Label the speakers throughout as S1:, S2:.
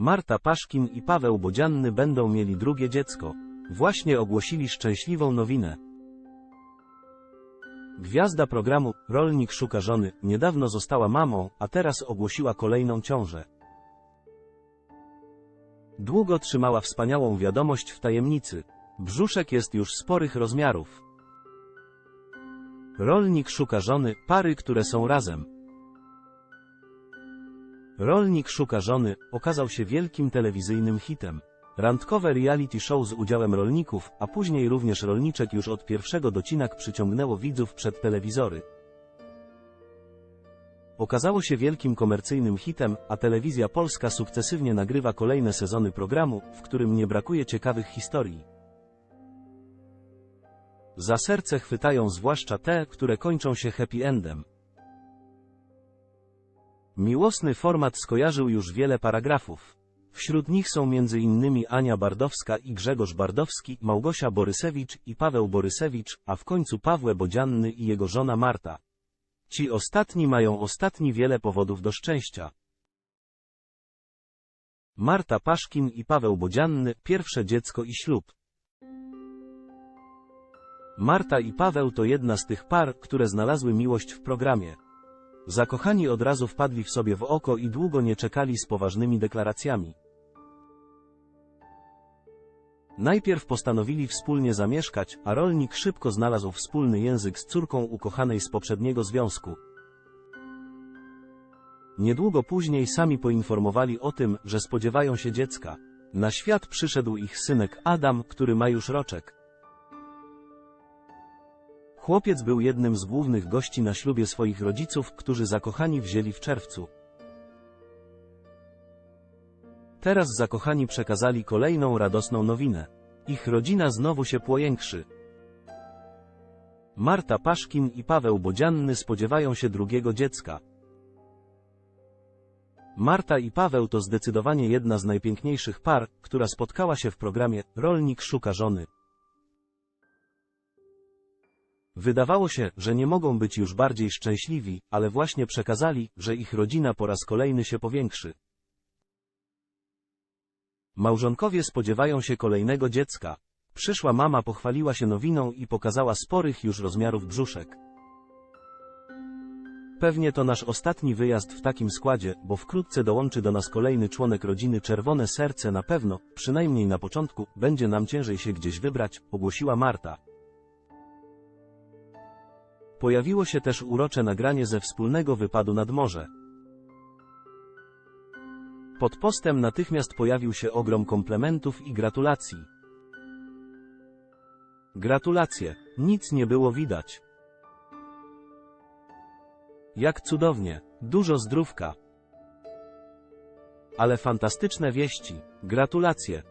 S1: Marta Paszkin i Paweł Bodzianny będą mieli drugie dziecko. Właśnie ogłosili szczęśliwą nowinę. Gwiazda programu Rolnik szuka żony niedawno została mamą, a teraz ogłosiła kolejną ciążę. Długo trzymała wspaniałą wiadomość w tajemnicy. Brzuszek jest już sporych rozmiarów. Rolnik szuka żony, pary, które są razem. Rolnik szuka żony okazał się wielkim telewizyjnym hitem. Randkowe reality show z udziałem rolników, a później również rolniczek już od pierwszego docinak przyciągnęło widzów przed telewizory. Okazało się wielkim komercyjnym hitem, a telewizja polska sukcesywnie nagrywa kolejne sezony programu, w którym nie brakuje ciekawych historii. Za serce chwytają zwłaszcza te, które kończą się happy endem. Miłosny format skojarzył już wiele paragrafów. Wśród nich są m.in. Ania Bardowska i Grzegorz Bardowski, Małgosia Borysewicz i Paweł Borysewicz, a w końcu Pawle Bodzianny i jego żona Marta. Ci ostatni mają ostatni wiele powodów do szczęścia. Marta Paszkin i Paweł Bodzianny, pierwsze dziecko i ślub. Marta i Paweł to jedna z tych par, które znalazły miłość w programie. Zakochani od razu wpadli w sobie w oko i długo nie czekali z poważnymi deklaracjami. Najpierw postanowili wspólnie zamieszkać, a rolnik szybko znalazł wspólny język z córką ukochanej z poprzedniego związku. Niedługo później sami poinformowali o tym, że spodziewają się dziecka. Na świat przyszedł ich synek Adam, który ma już roczek. Chłopiec był jednym z głównych gości na ślubie swoich rodziców, którzy zakochani wzięli w czerwcu. Teraz zakochani przekazali kolejną radosną nowinę. Ich rodzina znowu się powiększy. Marta Paszkin i Paweł Bodzianny spodziewają się drugiego dziecka. Marta i Paweł to zdecydowanie jedna z najpiękniejszych par, która spotkała się w programie Rolnik szuka żony. Wydawało się, że nie mogą być już bardziej szczęśliwi, ale właśnie przekazali, że ich rodzina po raz kolejny się powiększy. Małżonkowie spodziewają się kolejnego dziecka. Przyszła mama pochwaliła się nowiną i pokazała sporych już rozmiarów brzuszek. Pewnie to nasz ostatni wyjazd w takim składzie, bo wkrótce dołączy do nas kolejny członek rodziny Czerwone Serce na pewno, przynajmniej na początku, będzie nam ciężej się gdzieś wybrać, ogłosiła Marta. Pojawiło się też urocze nagranie ze wspólnego wypadu nad morze. Pod postem natychmiast pojawił się ogrom komplementów i gratulacji. Gratulacje, nic nie było widać. Jak cudownie, dużo zdrówka. Ale fantastyczne wieści, gratulacje.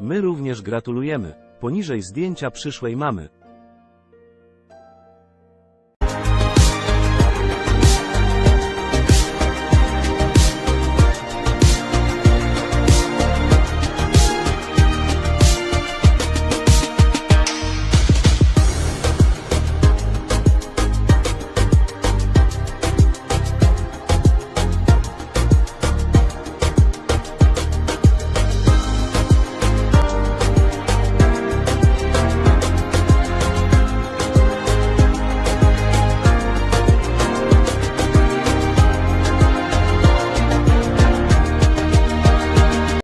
S1: My również gratulujemy, poniżej zdjęcia przyszłej mamy.